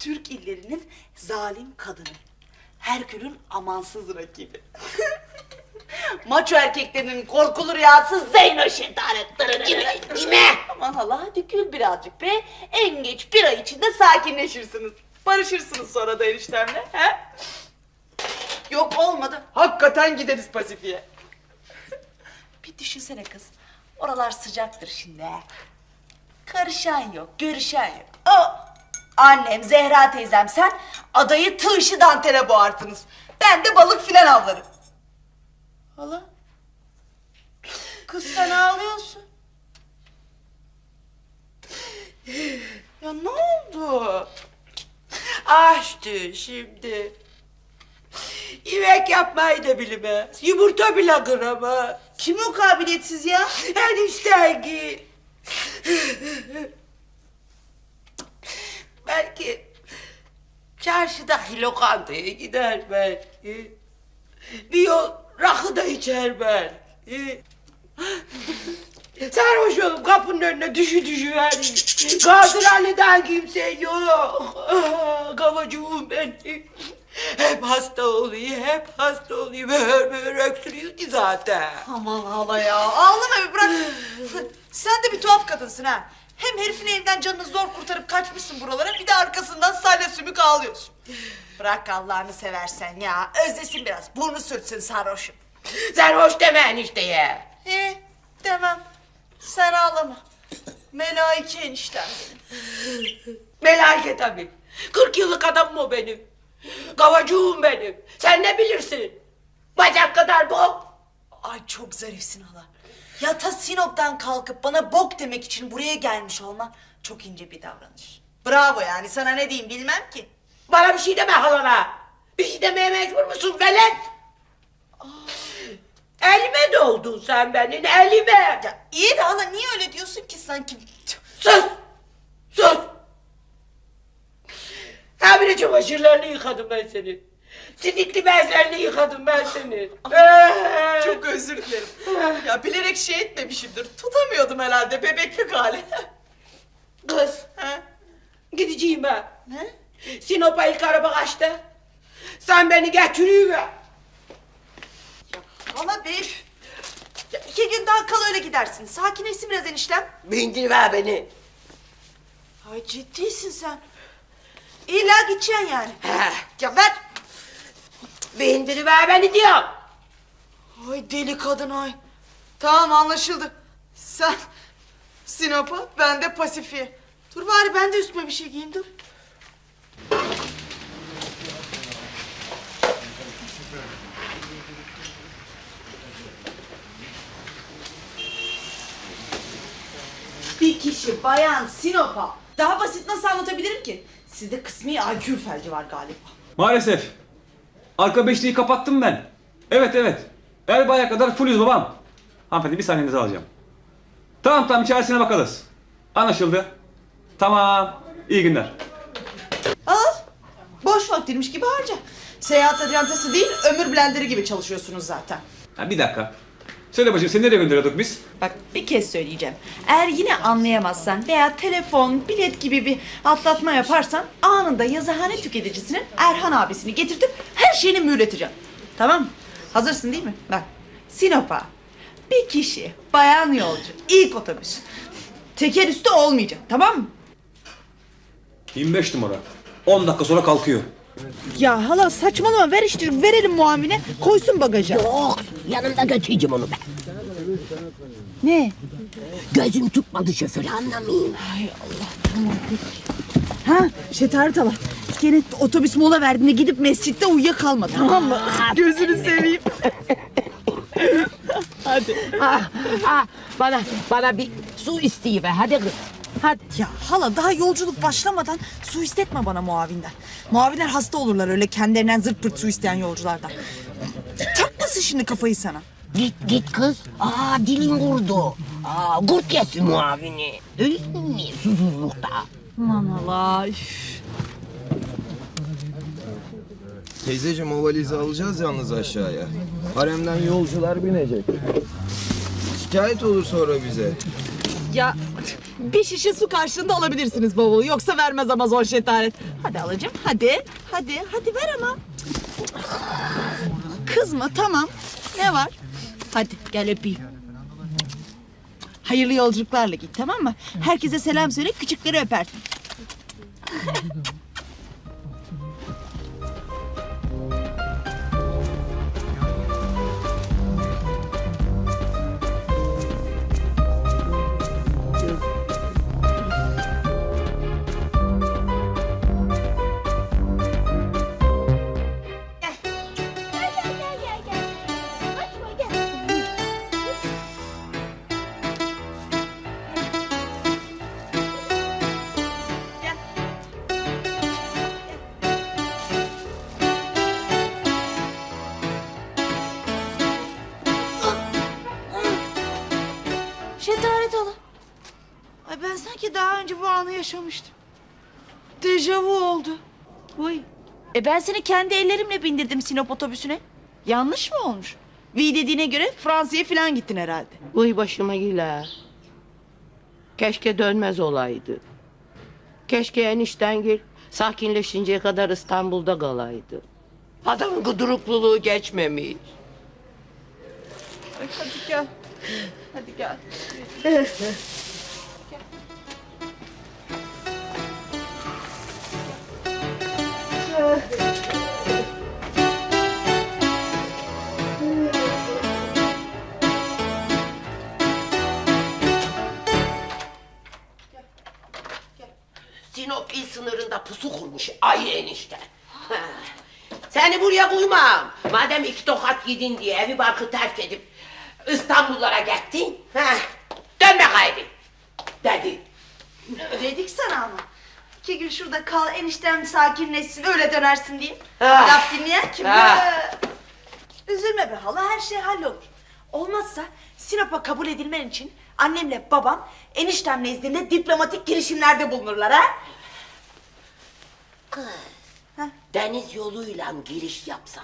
Türk illerinin zalim kadını. Herkül'ün amansız rakibi. Maço erkeklerinin korkulu rüyası Zeyno Şetaret. Kime? Aman hala hadi gül birazcık be. En geç bir ay içinde sakinleşirsiniz. Barışırsınız sonra da eniştemle. He? Yok olmadı. Hakikaten gideriz Pasifik'e. bir düşünsene kız. Oralar sıcaktır şimdi. he. Karışan yok, görüşen yok. O annem, Zehra teyzem sen adayı tığ işi boğartınız. Ben de balık filan avlarım. Hala? Kız sen ağlıyorsun. Ya ne oldu? Açtı şimdi. Yemek yapmayı da bilmez. Yumurta bile kıramaz. Kim o kabiliyetsiz ya? Enişten git. belki çarşıdaki lokantaya gider belki. Bir yol rakı da içer belki. Sarhoş olup kapının önüne düşü düşü vermiş. Kaldıranlıdan kimse yok. Kavacığım benim. Hep hasta oluyor, hep hasta oluyor. Böyle böyle öksürüyor ki zaten. Aman hala ya ağlama bir bırak. Sen de bir tuhaf kadınsın ha. Hem herifin elinden canını zor kurtarıp kaçmışsın buralara bir de arkasından salya sümük ağlıyorsun. Bırak Allah'ını seversen ya. Özlesin biraz. Burnu sürtsün sarhoşum. Sarhoş deme enişteye. He demem. Sen ağlama. Melaike eniştem benim. Melaike tabii. 40 yıllık adamım o benim. Kavacığım benim. Sen ne bilirsin? Bacak kadar bok. Ay çok zarifsin hala. Ya ta Sinop'tan kalkıp bana bok demek için buraya gelmiş olman çok ince bir davranış. Bravo yani sana ne diyeyim bilmem ki. Bana bir şey deme halana. Bir şey demeye mecbur musun velet? Elime doldun sen benim elime. Ya iyi de hala niye öyle diyorsun ki sanki? Sus! Sus! Ha bir de çamaşırlarını yıkadım ben senin. Sidikli bezlerini yıkadım ben senin. Ee, Çok özür dilerim. Ya bilerek şey etmemişimdir. Tutamıyordum herhalde bebeklik hali. Kız Ha? gideceğim ben. Ne? Sinop'a ilk araba kaçtı. Sen beni getiriver. Hala be. Ya iki gün daha kal öyle gidersin. Sakinleşsin biraz eniştem. Bindiriver beni. Ay ciddisin sen. İlla gideceksin yani. He, Ya ver. bindiriver beni diyorum. Ay deli kadın ay. Tamam anlaşıldı. Sen Sinop'a ben de Pasifik'e. Dur bari ben de üstüme bir şey giyeyim dur. Kişi bayan Sinop'a. Daha basit nasıl anlatabilirim ki? Sizde kısmi IQ felci var galiba. Maalesef. Arka beşliği kapattım ben. Evet evet. Erbay'a kadar fullüz babam. Hanımefendi bir saniyenizi alacağım. Tamam tamam içerisine bakarız. Anlaşıldı. Tamam. İyi günler. Al. Boş vaktinmiş gibi harca. Seyahat acentası değil, ömür blenderi gibi çalışıyorsunuz zaten. Ha, bir dakika. Söyle bacım seni nereye gönderiyorduk biz? Bak bir kez söyleyeceğim. Eğer yine anlayamazsan veya telefon, bilet gibi bir atlatma yaparsan anında yazıhane tüketicisinin Erhan abisini getirtip her şeyini mühleteceğim. Tamam mı? Hazırsın değil mi? Bak Sinop'a bir kişi bayan yolcu ilk otobüs. Teker üstü olmayacak tamam mı? 25 numara. 10 dakika sonra kalkıyor. Ya hala saçmalama ver işte verelim muavine koysun bagaja. Yok yanımda götüreceğim onu ben. Ne? Gözüm tutmadı şoförü anlamayayım. Ha Şetaret hala. Gene otobüs mola verdiğinde gidip mescitte uyuyakalma tamam mı? Gözünü seveyim. Ah, ah, bana bana bir su isteyiver hadi kız. Hadi. Ya hala daha yolculuk başlamadan su istetme bana muavinden. Muavinler hasta olurlar öyle kendilerinden zırt pırt su isteyen yolculardan. Takmasın şimdi kafayı sana. Git git kız. Aa dilin kurdu. Aa kurt yesin muavini. Ölsün mü susuzlukta? Aman üf. Teyzeciğim o valizi alacağız yalnız aşağıya. Haremden yolcular binecek. Şikayet olur sonra bize. Ya Bir şişe su karşılığında alabilirsiniz bavulu. Yoksa vermez Amazon şetaret. Hadi alacağım. Hadi. Hadi. Hadi ver ama. Kızma tamam. Ne var? Hadi gel öpeyim. Hayırlı yolculuklarla git tamam mı? Herkese selam söyle küçükleri öpersin. Anı yaşamıştım. Dejavu oldu. Uy. E ben seni kendi ellerimle bindirdim Sinop otobüsüne. Yanlış mı olmuş? V dediğine göre Fransa'ya falan gittin herhalde. Uy başıma gile. Keşke dönmez olaydı. Keşke enişten gel sakinleşinceye kadar İstanbul'da kalaydı. Adamın gudurukluluğu geçmemiş. Hadi gel. Hadi gel. Ha. Seni buraya koymam. Madem iki tokat yedin diye evi barkı terk edip İstanbullara gittin. Ha. Dönme gayrı. Dedi. Dedik sana ama. İki gün şurada kal eniştem sakinleşsin öyle dönersin diye. Ah. Laf dinleyen kim? Ah. Üzülme be hala her şey hallolur. Olmazsa Sinop'a kabul edilmen için annemle babam eniştem nezdinde diplomatik girişimlerde bulunurlar ha. Kız. Deniz yoluyla giriş yapsa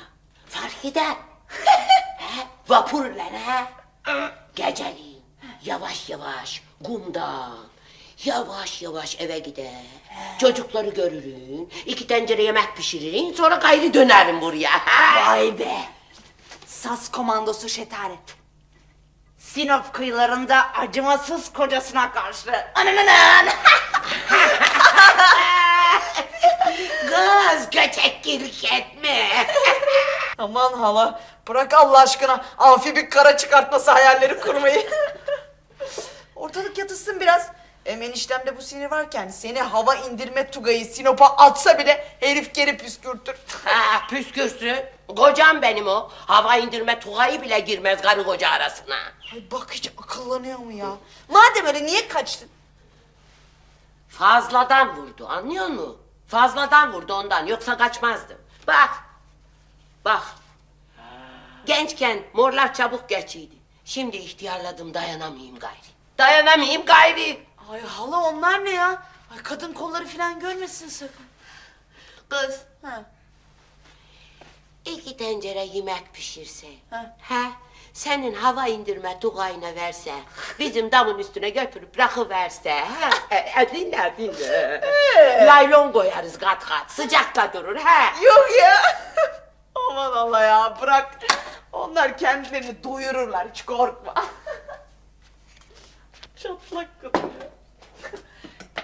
fark eder. He, Vapurla ha. Geceliğin yavaş yavaş kumdan yavaş yavaş eve gider. Çocukları görürün. iki tencere yemek pişiririn. Sonra gayrı dönerim buraya. Vay be. Sas komandosu Şetaret. Sinop kıyılarında acımasız kocasına karşı. Anananan. Kız göçek giriş etme. Aman hala bırak Allah aşkına amfibik kara çıkartması hayalleri kurmayı. Ortalık yatışsın biraz. Hem eniştemde bu sinir varken seni hava indirme tugayı Sinop'a atsa bile herif geri püskürtür. ha, püskürsün. Kocam benim o. Hava indirme tuhayı bile girmez karı koca arasına. Ay bak hiç akıllanıyor mu ya? Madem öyle niye kaçtın? Fazladan vurdu anlıyor musun? Fazladan vurdu ondan yoksa kaçmazdım. Bak. Bak. Gençken morlar çabuk geçiydi. Şimdi ihtiyarladım dayanamayayım gayri. Dayanamayayım gayri. Ay hala onlar ne ya? Ay kadın kolları falan görmesin sakın. Kız Ha. iki tencere yemek pişirse. Ha. He. Senin hava indirme tugayına verse, bizim damın üstüne götürüp bırakıverse, he, e, e, dinle dinle. Laylon koyarız kat kat, sıcakta durur, he. Yok ya. Aman Allah ya bırak. Onlar kendilerini doyururlar hiç korkma. Çatlak ya.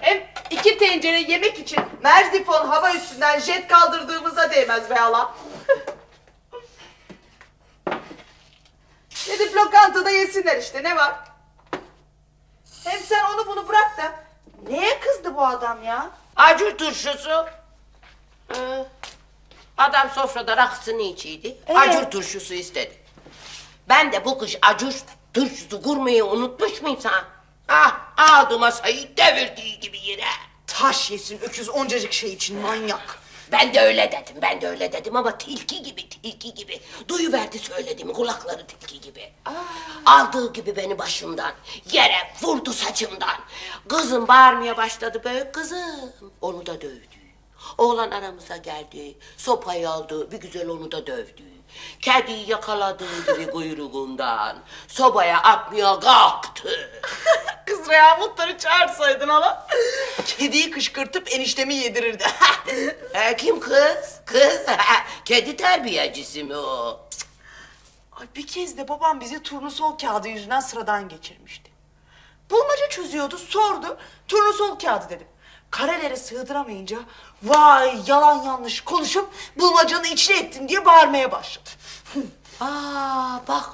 Hem iki tencere yemek için Merzifon hava üstünden jet kaldırdığımıza değmez be hala. Gidip lokantada yesinler işte ne var? Hem sen onu bunu bırak da neye kızdı bu adam ya? Acur turşusu. Ee, adam sofrada rakısını içiydi. Ee? Acur turşusu istedi. Ben de bu kış acur turşusu kurmayı unutmuş muyum sen? Ah, aldı masayı devirdiği gibi yere. Taş yesin öküz oncacık şey için manyak. Ben de öyle dedim, ben de öyle dedim ama tilki gibi, tilki gibi. Duyuverdi söylediğimi, kulakları tilki gibi. Aldığı gibi beni başımdan, yere vurdu saçımdan. Kızım bağırmaya başladı, büyük kızım. Onu da dövdü. Oğlan aramıza geldi, sopayı aldı, bir güzel onu da dövdü. Kediyi yakaladığı gibi kuyruğundan, sobaya atmaya kalktı. Kız ya muhtarı çağırsaydın hala. Kediyi kışkırtıp eniştemi yedirirdi. Ha, kim kız? Kız. Kedi terbiyecisi mi o? Ay bir kez de babam bizi turnusol kağıdı yüzünden sıradan geçirmişti. Bulmaca çözüyordu, sordu. Turnusol kağıdı dedim. Karelere sığdıramayınca vay yalan yanlış konuşup bulmacanı içine ettin diye bağırmaya başladı. Aa bak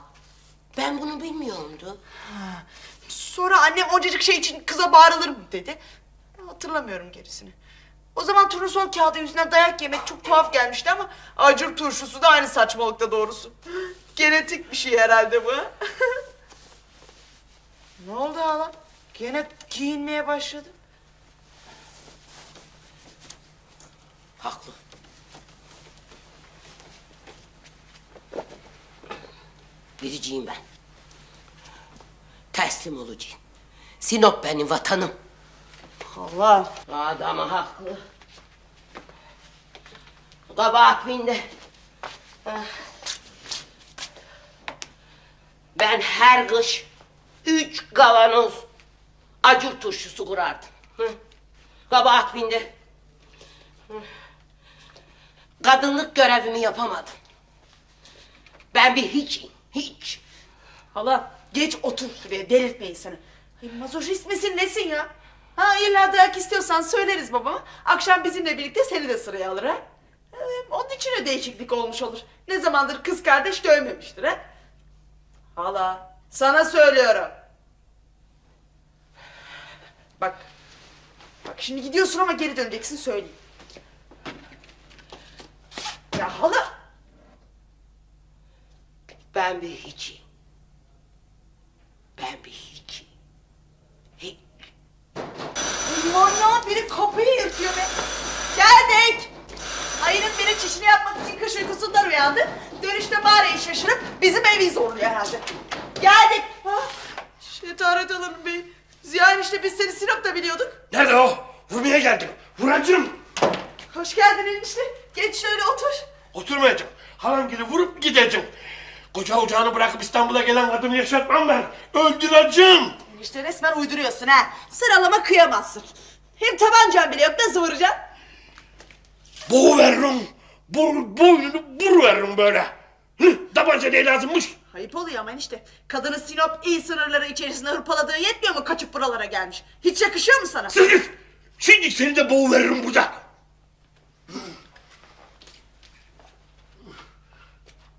ben bunu bilmiyordum. Sonra annem oncacık şey için kıza bağırılır mı dedi. Hatırlamıyorum gerisini. O zaman turnusol kağıdı yüzünden dayak yemek çok tuhaf gelmişti ama acur turşusu da aynı saçmalıkta doğrusu. Genetik bir şey herhalde bu. ne oldu hala? Gene giyinmeye başladı. Haklı. Biriciyim ben. Teslim olacağım. Sinop benim vatanım. Allah. Adamı haklı. Kabahat binde. Ah. Ben her kış üç kavanoz acur turşusu kurardım. Hı. Kabahat binde. Hı. Kadınlık görevimi yapamadım. Ben bir hiçim, hiç. Hala geç otur şuraya delirtme insanı. Ay, mazoşist misin nesin ya? Ha illa dayak istiyorsan söyleriz babama. Akşam bizimle birlikte seni de sıraya alır ha. Ee, onun için de değişiklik olmuş olur. Ne zamandır kız kardeş dövmemiştir ha. Hala sana söylüyorum. Bak. Bak şimdi gidiyorsun ama geri döneceksin söyleyeyim. Ya hala. Ben bir hiçim. Ben bir hiçim. Hiç. Manyağın biri kapıyı yırtıyor be. Geldik. Ayının biri çişini yapmak için kış uykusundan uyandı. Dönüşte mağarayı şaşırıp bizim evi zorluyor herhalde. Geldik. Ha? Şetaret Hanım Bey. Ziya enişte biz seni Sinop'ta biliyorduk. Nerede o? Vurmaya geldim. Vuracağım. Hoş geldin enişte. Geç şöyle otur. Oturmayacağım. Halam gibi vurup gideceğim. Koca ocağını bırakıp İstanbul'a gelen kadını yaşatmam ben. Öldüreceğim. Enişte resmen uyduruyorsun ha. Sıralama kıyamazsın. Hem tabancan bile yok nasıl vuracaksın? Boğu veririm. Bur, boynunu bur veririm böyle. Hı, tabanca ne lazımmış? Ayıp oluyor ama enişte. Kadını Sinop il sınırları içerisinde hırpaladığı yetmiyor mu kaçıp buralara gelmiş? Hiç yakışıyor mu sana? Siz git. Şimdi seni de boğu veririm burada.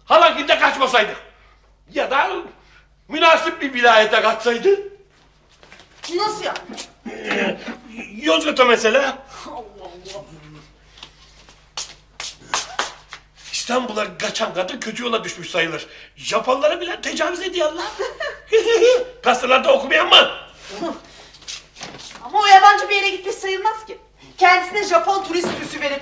Halakinde kaçmasaydı. Ya da münasip bir vilayete kaçsaydı. Nasıl ya? Yozgat'a mesela. İstanbul'a kaçan kadın kötü yola düşmüş sayılır. Japonlara bile tecavüz ediyorlar. Kastalarda okumayan mı? Ama o yabancı bir yere gitmiş sayılmaz ki. Kendisine Japon turist süsü verip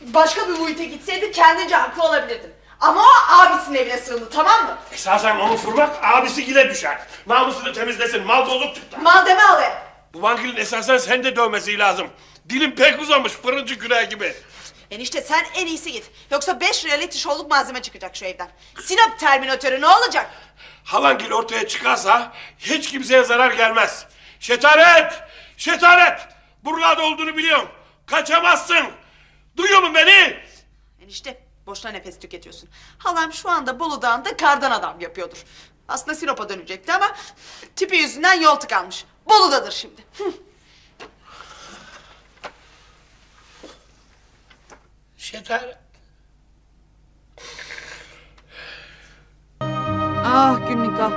başka bir muhite gitseydi kendince haklı olabilirdin. Ama o abisinin evine sığındı tamam mı? Esasen onu vurmak abisi gile düşer. Namusunu temizlesin, mal bozuk çıktı. Mal deme alaya. Bu vankilin esasen sen de dövmesi lazım. Dilin pek uzamış, fırıncı küreği gibi. Enişte sen en iyisi git. Yoksa beş reality show'luk malzeme çıkacak şu evden. Sinop terminatörü ne olacak? Halangil ortaya çıkarsa hiç kimseye zarar gelmez. Şetaret! Şetaret! Buralarda olduğunu biliyorum. Kaçamazsın. Duyuyor musun beni? Enişte boşuna nefes tüketiyorsun. Halam şu anda Bolu Dağı'nda kardan adam yapıyordur. Aslında Sinop'a dönecekti ama tipi yüzünden yol tıkanmış. Bolu'dadır şimdi. Şetaret. Ah günlük ah.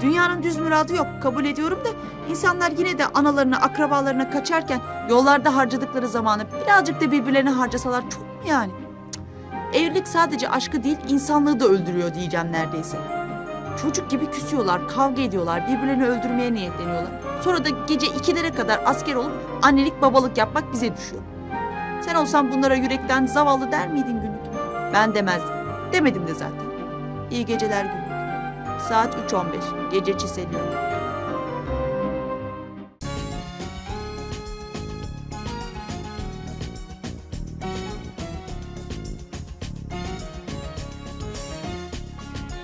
Dünyanın düz muradı yok kabul ediyorum da insanlar yine de analarına akrabalarına kaçarken yollarda harcadıkları zamanı birazcık da birbirlerine harcasalar çok mu yani? Evlilik sadece aşkı değil insanlığı da öldürüyor diyeceğim neredeyse. Çocuk gibi küsüyorlar, kavga ediyorlar, birbirlerini öldürmeye niyetleniyorlar. Sonra da gece ikilere kadar asker olup annelik babalık yapmak bize düşüyor. Sen olsan bunlara yürekten zavallı der miydin günlük? Ben demezdim. Demedim de zaten. İyi geceler günlük. Saat 3.15. Gece çiseliyor.